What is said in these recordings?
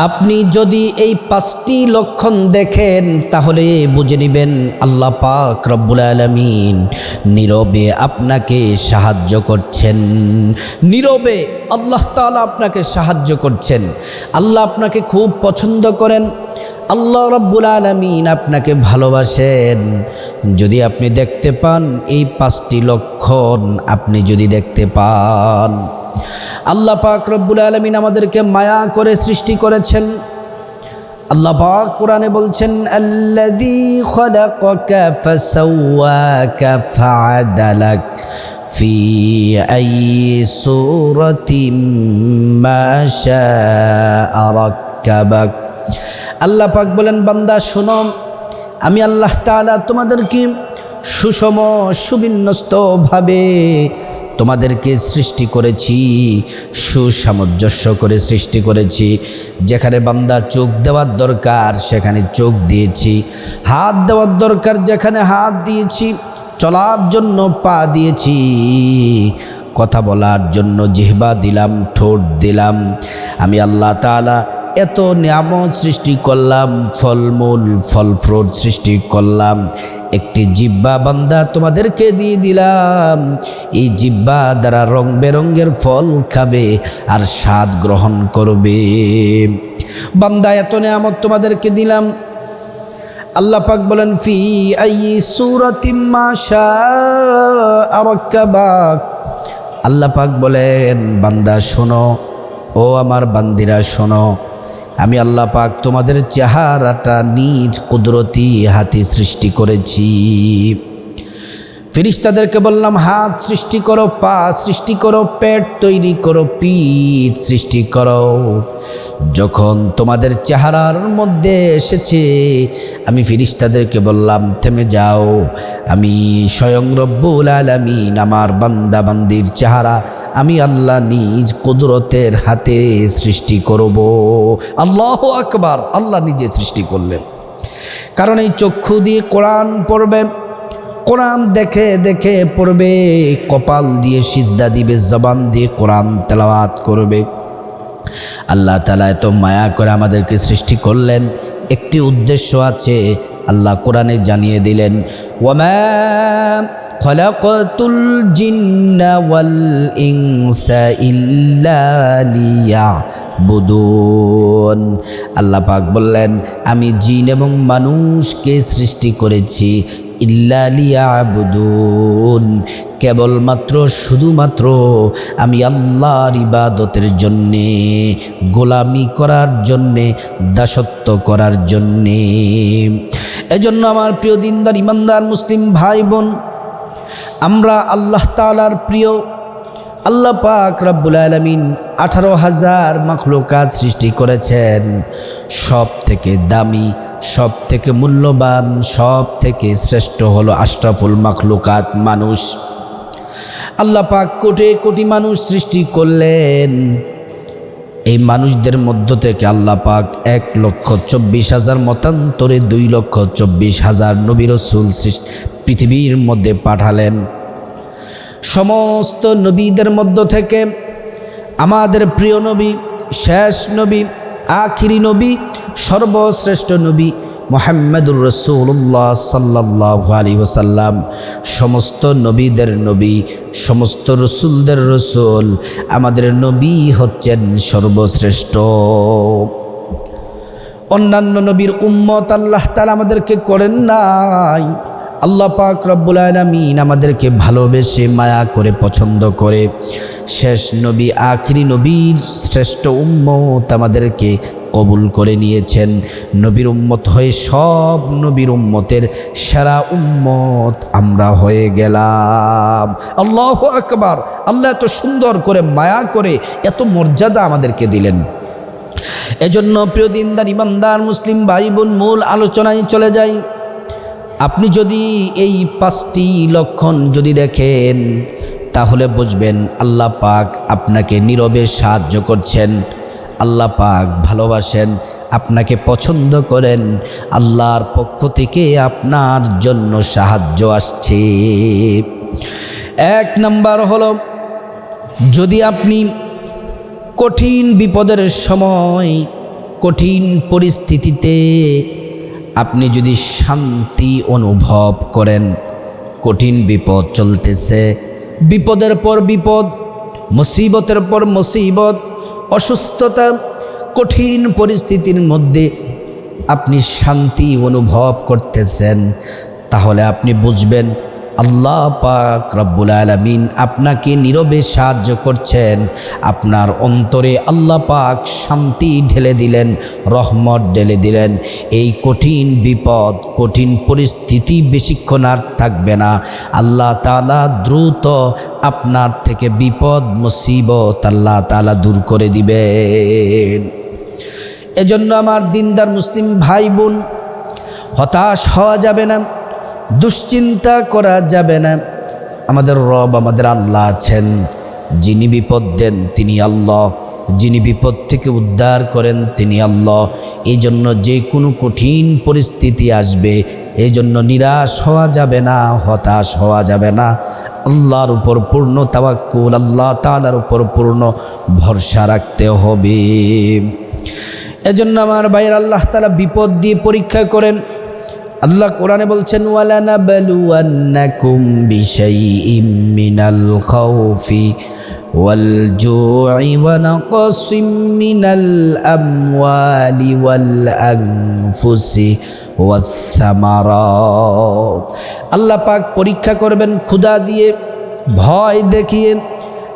আপনি যদি এই পাঁচটি লক্ষণ দেখেন, তাহলে বুঝে নেবেন আল্লাহ পাক রব্বুল আলমিন নীরবে আপনাকে সাহায্য করছেন। নীরবে আল্লাহ তাআলা আপনাকে সাহায্য করছেন। আল্লাহ আপনাকে খুব পছন্দ করেন। আল্লাহ রব্বুল আলমিন আপনাকে ভালোবাসেন। যদি আপনি দেখতে পান এই পাঁচটি লক্ষণ, আপনি যদি দেখতে পান। আল্লাহ পাক রব্বুল আলমিন আমাদেরকে মায়া করে সৃষ্টি করেছেন। আল্লাহ পাক কোরআনে বলছেন, আল্লাযী আল্লাহ পাক বলেন, বান্দা, শোনো, আমি আল্লাহ তাআলা তোমাদেরকে সুষম সুবিন্যস্তভাবে তোমাদেরকে সৃষ্টি করেছি, সুসামঞ্জস্য করে সৃষ্টি করেছি। যেখানে বান্দা চোখ দেওয়ার দরকার, সেখানে চোখ দিয়েছি। হাত দেওয়ার দরকার, যেখানে হাত দিয়েছি, চলার জন্য পা দিয়েছি। কথা বলার জন্য জিহবা দিলাম, ঠোঁট দিলাম। আমি আল্লাহ তাআলা এত নিয়ামত সৃষ্টি করলাম, ফলমূল ফল ফ্রুট সৃষ্টি করলাম। একটি জিব্বা বান্দা তোমাদেরকে দিয়ে দিলাম। এই জিব্বা দ্বারা রং বেরঙ্গের ফল খাবে আর স্বাদ গ্রহণ করবে। বান্দা, এত নিয়ামত তোমাদেরকে দিলাম। আল্লাহ পাক বলেন, ফি আই সুরাতিম্মা শাহ আল্লাহ পাক বলেন, বান্দা, শোনো। ও আমার বান্দিরা, শোনো। আমি আল্লাহ পাক তোমাদের চেহারাটা নিজ কুদরতি হাতি সৃষ্টি করেছি। ফিরিস্তাদেরকে বললাম, হাত সৃষ্টি করো, পা সৃষ্টি করো, পেট তৈরি করো, পিঠ সৃষ্টি করো। যখন তোমাদের চেহারার মধ্যে এসেছে, আমি ফিরিস্তাদেরকে বললাম, থেমে যাও। আমি স্বয়ং রব্বুল আলমিন, আমার বান্দা বান্দির চেহারা আমি আল্লাহ নিজ কুদরতের হাতে সৃষ্টি করব। আল্লাহ আকবার, আল্লাহ নিজে সৃষ্টি করলেন। কারণ এই চক্ষু দিয়ে কোরআন পড়বে, কোরআন দেখে দেখে পড়বে, কপাল দিয়ে সিজদা দিবে, জবান দিয়ে কোরআন তেলাওয়াত করবে। আল্লাহ তালা এত মায়া করে আমাদেরকে সৃষ্টি করলেন। একটি উদ্দেশ্য আছে, আল্লাহ কোরআনে জানিয়ে দিলেন, ওয়ামা ওয়াল ইল্লা লিয়াবুদুন আল্লাহ পাক বললেন, আমি জিন এবং মানুষকে সৃষ্টি করেছি ইল্লালিয়াবুদুন কেবলমাত্র, শুধুমাত্র আমি আল্লাহর ইবাদতের জন্যে, গোলামি করার জন্যে, দাসত্ব করার জন্যে। এজন্য আমার প্রিয় দিনদার, ইমানদার মুসলিম ভাই বোন আমরা আল্লাহ তালার প্রিয় আল্লাহ পাক রাব্বুল আলমিন আঠারো হাজার মাখলুকাত সৃষ্টি করেছেন। সব থেকে দামি সব থেকে মূল্যবান সব থেকে শ্রেষ্ঠ হলো আশরাফুল মাখলুকাত মানুষ। আল্লাহ পাক কোটি কোটি মানুষ সৃষ্টি করলেন। এই মানুষদের মধ্য থেকে আল্লাহ পাক এক লক্ষ চব্বিশ হাজার, মতান্তরে দুই লক্ষ চব্বিশ হাজার নবী রসুল পৃথিবীর মধ্যে পাঠালেন। সমস্ত নবীদের মধ্য থেকে, আমাদের প্রিয় নবী, শেষ নবী, আখিরি নবী, সর্বশ্রেষ্ঠ নবী মোহাম্মদুর রসুল্লাহ সাল্লাহ আলী ওসাল্লাম সমস্ত নবীদের নবী, সমস্ত রসুলদের রসুল, আমাদের নবী হচ্ছেন সর্বশ্রেষ্ঠ। অন্যান্য নবীর উম্মত আল্লাহ তালা আমাদেরকে করেন নাই। আল্লাহ পাক রব্বুল আলমিন আমাদেরকে ভালোবেসে, মায়া করে পছন্দ করে। শেষ নবী, আখরি নবীর শ্রেষ্ঠ উম্মত আমাদেরকে কবুল করে নিয়েছেন। নবীর উম্মত হয়ে সব নবীর উম্মতের সেরা উম্মত আমরা হয়ে গেলাম। আল্লাহ আকবার। আল্লাহ এত সুন্দর করে, মায়া করে, এত মর্যাদা আমাদেরকে দিলেন। এজন্য প্রিয় দিনদার, ইমানদার, মুসলিম ভাই বোন, মূল আলোচনায় চলে যাই। আপনি যদি এই পাঁচটি লক্ষণ যদি দেখেন, তাহলে বুঝবেন আল্লাহ পাক আপনাকে নীরবে সাহায্য করছেন, আল্লাহ পাক ভালোবাসেন, আপনাকে পছন্দ করেন, আল্লাহর পক্ষ থেকে আপনার জন্য সাহায্য আসছে। এক নাম্বার হলো, যদি আপনি কঠিন বিপদের সময় কঠিন পরিস্থিতিতে আপনি যদি শান্তি অনুভব করেন, কঠিন বিপদ চলতেছে। বিপদের পর বিপদ, মুসিবতের পর মুসিবত, অসুস্থতা, কঠিন পরিস্থিতির মধ্যে আপনি শান্তি অনুভব করতেছেন, তাহলে আপনি বুঝবেন আল্লাহ পাক রব্বুল আলমিন আপনাকে নীরবে সাহায্য করছেন। আপনার অন্তরে আল্লাহ পাক শান্তি ঢেলে দিলেন, রহমত ঢেলে দিলেন। এই কঠিন বিপদ, কঠিন পরিস্থিতি বেশিক্ষণ আর থাকবে না। আল্লাহ তালা দ্রুত আপনার থেকে বিপদ, মুসিবত আল্লাহ তালা দূর করে দিবেন। এজন্য আমার দিনদার মুসলিম ভাই বোন হতাশ হওয়া যাবে না। দুশ্চিন্তা করা যাবে না। আমাদের রব আমাদের আল্লাহ আছেন। যিনি বিপদ দেন, তিনি আল্লাহ। যিনি বিপদ থেকে উদ্ধার করেন, তিনি আল্লাহ। এই জন্য যে কোনো কঠিন পরিস্থিতি আসবে এই জন্য নিরাশ হওয়া যাবে না, হতাশ হওয়া যাবে না। আল্লাহর উপর পূর্ণ তাওয়াক্কুল, আল্লাহ তালার উপর পূর্ণ ভরসা রাখতে হবে। এজন্য আমার ভাইয়ের, আল্লাহ তালা বিপদ দিয়ে পরীক্ষা করেন। আল্লাহ কোরআনে বলছেন ওয়াল আল্লাহ পাক পরীক্ষা করবেন, ক্ষুধা দিয়ে, ভয় দেখিয়ে,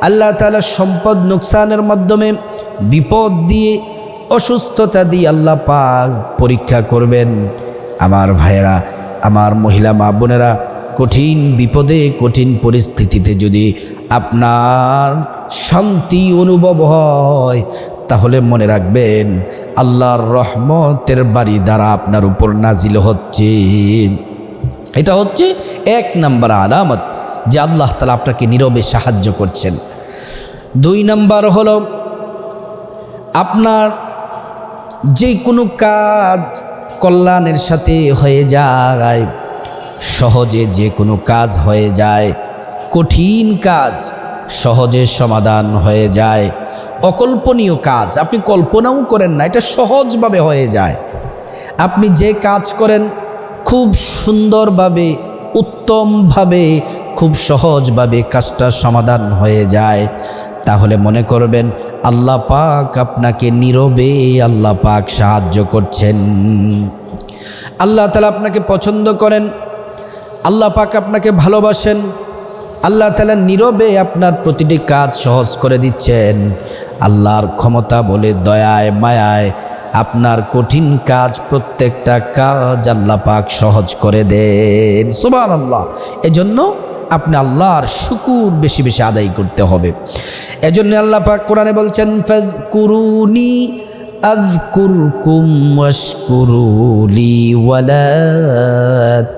আল্লাহ তালা সম্পদ নুকসানের মাধ্যমে বিপদ দিয়ে, অসুস্থতা দিয়ে আল্লাহ পাক পরীক্ষা করবেন। আমার ভাইয়েরা, আমার মহিলা মা বোনেরা, কঠিন বিপদে, কঠিন পরিস্থিতিতে যদি আপনার শান্তি অনুভব হয়, তাহলে মনে রাখবেন, আল্লাহর রহমতের বাড়ি দ্বারা আপনার উপর নাজিল হচ্ছে। এটা হচ্ছে এক নাম্বার আলামত যে আল্লাহ তালা আপনাকে নীরবে সাহায্য করছেন। দুই নাম্বার হলো, আপনার যে কোনো কাজ কল্যাণের সাথে হয়ে যায়। সহজে যে কোনো কাজ হয়ে যায়। কঠিন কাজ সহজে সমাধান হয়ে যায়। অকল্পনীয় কাজ আপনি কল্পনাও করেন না, এটা সহজভাবে হয়ে যায়। আপনি যে কাজ করেন, খুব সুন্দরভাবে, উত্তমভাবে, খুব সহজভাবে কাজটা সমাধান হয়ে যায়। তাহলে মনে করবেন, আল্লাহ পাক আপনাকে নীরবে আল্লাহ পাক সাহায্য করছেন। আল্লাহ তালা আপনাকে পছন্দ করেন, আল্লাহ পাক আপনাকে ভালোবাসেন, আল্লাহ তালা নীরবে আপনার প্রতিটি কাজ সহজ করে দিচ্ছেন। আল্লাহর ক্ষমতা বলে দয়ায় মায়ায় আপনার কঠিন কাজ প্রত্যেকটা কাজ আল্লাহ পাক সহজ করে দেন। সুবান আল্লাহ এজন্য আপনি আল্লাহর শুকুর বেশি বেশি আদায় করতে হবে। এজন্য আল্লাহ পাক কোরআনে বলছেন ফেজ কুরুনি আযকুরকুম ওয়াশকুরুলি ওয়ালা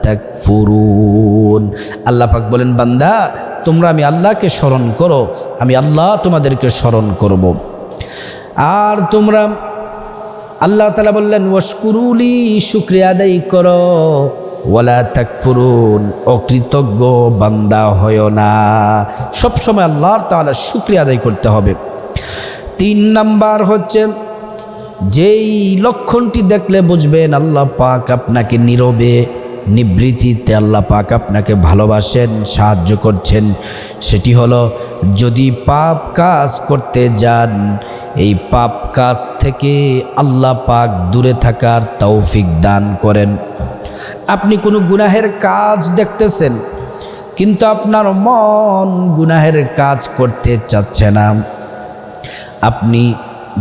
তাকফুরুন। আল্লাহ পাক বলেন, বান্দা, তোমরা আমি আল্লাহকে স্মরণ করো, আমি আল্লাহ তোমাদেরকে স্মরণ করব। আর তোমরা আল্লাহ তালা বললেন, ওয়াশকুরুলি, শুক্রিয়া আদায় করো। ওয়ালা তাকফুরুন, অকৃতজ্ঞ বান্দা হয় না। সবসময় আল্লাহর তাআলা শুক্রিয়া আদায় করতে হবে। তিন নাম্বার হচ্ছে, যেই লক্ষণটি দেখলে বুঝবেন আল্লাহ পাক আপনাকে নীরবে নিবৃত্তিতে আল্লাহ পাক আপনাকে ভালোবাসেন, সাহায্য করছেন। সেটি হলো, যদি পাপ কাজ করতে যান, এই পাপ কাজ থেকে আল্লাহ পাক দূরে থাকার তৌফিক দান করেন। আপনি কোনো গুনাহের কাজ দেখতেছেন, কিন্তু আপনার মন গুনাহের কাজ করতে চাচ্ছে না। আপনি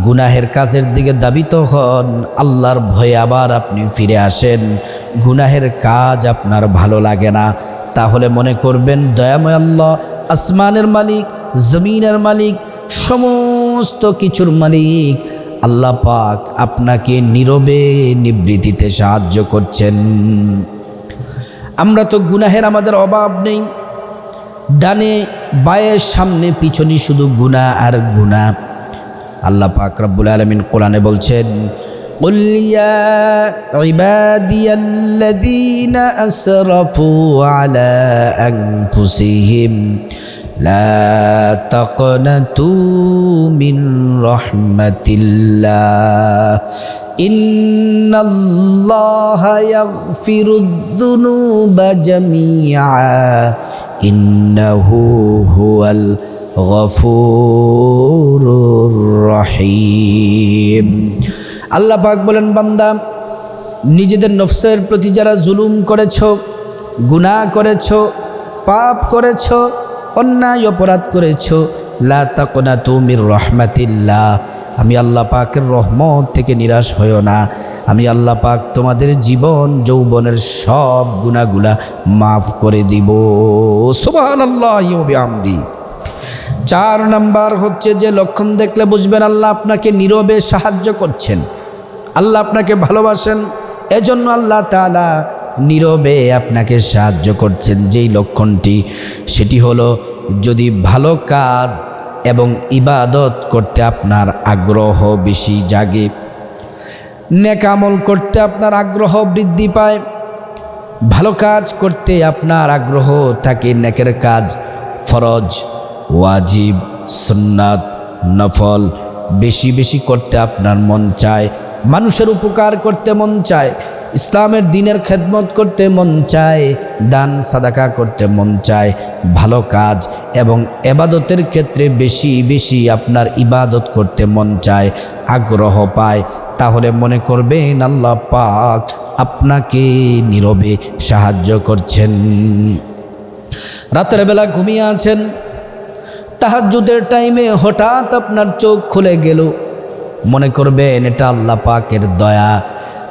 গুনাহের কাজের দিকে দাবিত হন, আল্লাহর ভয়ে আবার আপনি ফিরে আসেন। গুনাহের কাজ আপনার ভালো লাগে না। তাহলে মনে করবেন, দয়াময় আল্লাহ, আসমানের মালিক, জমিনের মালিক, সমস্ত কিছুর মালিক আল্লাহ পাক আপনাকে নীরবে নিবৃত্তিতে সাহায্য করছেন আমরা তো গুনাহের আমাদের অভাব নেই ডানে বায়ের সামনে পিছনে শুধু গুণা আর গুণা আল্লাহ পাক রব্বুল আলমিন কোরআনে বলছেন قل يا عبادي الذين أسرفوا على أنفسهم لا تقنطوا من رحمة الله إن الله يغفر الذنوب جميعا إنه هو الغفور الرحيم আল্লাহ পাক বলেন বান্দা নিজেদের নফসের প্রতি যারা জুলুম করেছ গুনাহ করেছ পাপ করেছ অন্যায় অপরাধ করেছ। লা তুমির রহমাতিল্লাহ। আমি আল্লাহ পাকের রহমত থেকে নিরাশ হইও না। আমি আল্লাহ পাক তোমাদের জীবন, যৌবনের সব গুণাগুলা মাফ করে দিব। আমদি চার নাম্বার হচ্ছে যে লক্ষণ দেখলে বুঝবেন আল্লাহ আপনাকে নীরবে সাহায্য করছেন। আল্লাহ আপনাকে ভালোবাসেন। এজন্য আল্লাহ তাআলা নীরবে আপনাকে সাহায্য করছেন, যেই লক্ষণটি, সেটি হলো যদি ভালো কাজ এবং ইবাদত করতে আপনার আগ্রহ বেশি জাগে নেকামল করতে আপনার আগ্রহ বৃদ্ধি পায়, ভালো কাজ করতে আপনার আগ্রহ থাকে, নেকের কাজ ফরজ, ওয়াজিব, সুন্নাত, নফল, বেশি বেশি করতে আপনার মন চায়, মানুষের উপকার করতে মন চায় ইসলামের দিনের খেদমত করতে মন চায়, দান সাদাকা করতে মন চায়। ভালো কাজ এবং এবাদতের ক্ষেত্রে বেশি বেশি আপনার ইবাদত করতে মন চায়, আগ্রহ পায়। তাহলে মনে করবেন, আল্লাহ পাক আপনাকে নীরবে সাহায্য করছেন। রাতের বেলা ঘুমিয়ে আছেন। তাহাজ্জুদের টাইমে হঠাৎ আপনার চোখ খুলে গেল। মনে করবেন, এটা আল্লাহ পাকের দয়া।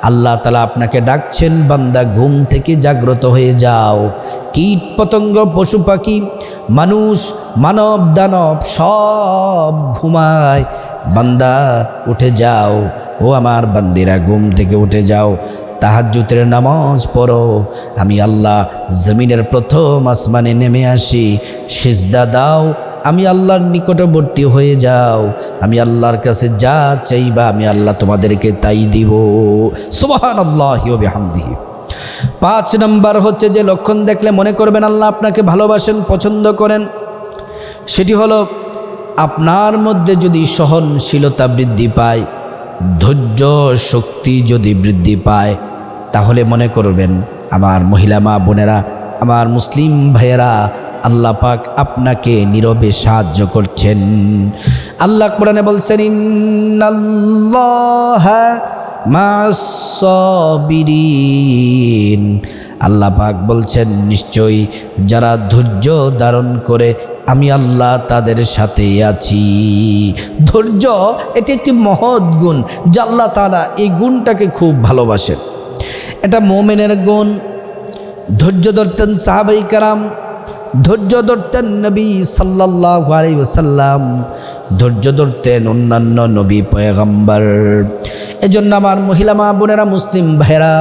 আল্লাহ তালা আপনাকে ডাকছেন, বান্দা ঘুম থেকে জাগ্রত হয়ে যাও। কীট পতঙ্গ, পশু পাখি, মানুষ, মানব, দানব সব ঘুমায়। বান্দা, উঠে যাও। ও আমার বান্দিরা, ঘুম থেকে উঠে যাও। তাহাজ্জুতের নামাজ পড়ো। আমি আল্লাহ জমিনের প্রথম আসমানে নেমে আসি। সিজদা দাও আমি আল্লাহর নিকটবর্তী হয়ে যাও। আমি আল্লাহর কাছে যা চাইবা আমি আল্লাহ তোমাদেরকে তাই দিব। সুবাহান আল্লাহ হামদিহি পাঁচ নাম্বার হচ্ছে যে লক্ষণ দেখলে মনে করবেন আল্লাহ আপনাকে ভালোবাসেন, পছন্দ করেন। সেটি হলো আপনার মধ্যে যদি সহনশীলতা বৃদ্ধি পায়, ধৈর্য শক্তি যদি বৃদ্ধি পায়, তাহলে মনে করবেন আমার মহিলা মা বোনেরা, আমার মুসলিম ভাইয়েরা আল্লাহ পাক আপনাকে নীরবে সাহায্য করছেন। আল্লাহ কোরআনে বলছেন আল্লাহ পাক বলছেন, নিশ্চয়ই যারা ধৈর্য ধারণ করে আমি আল্লাহ তাদের সাথে আছি। ধৈর্য, এটি একটি মহৎ গুণ আল্লাহ তালা এই গুণটাকে খুব ভালোবাসেন। এটা মোমেনের গুণ। ধৈর্য ধরতেন সাহাবাই কারাম ধৈর্য ধরতেন নবী সাল্লাহ আলাই ওসাল্লাম ধৈর্য ধরতেন অন্যান্য নবী পয়গম্বর। এজন্য আমার মহিলা মা বোনেরা, মুসলিম ভাইরা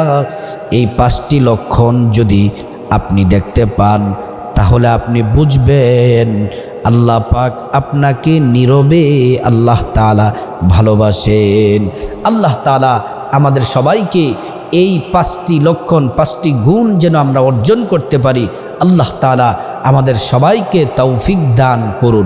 এই পাঁচটি লক্ষণ যদি আপনি দেখতে পান, তাহলে আপনি বুঝবেন, আল্লাহ পাক আপনাকে নীরবে আল্লাহ তালা ভালোবাসেন। আল্লাহ তালা আমাদের সবাইকে এই পাঁচটি লক্ষণ, পাঁচটি গুণ যেন আমরা অর্জন করতে পারি। আল্লাহ তালা আমাদের সবাইকে তৌফিক দান করুন।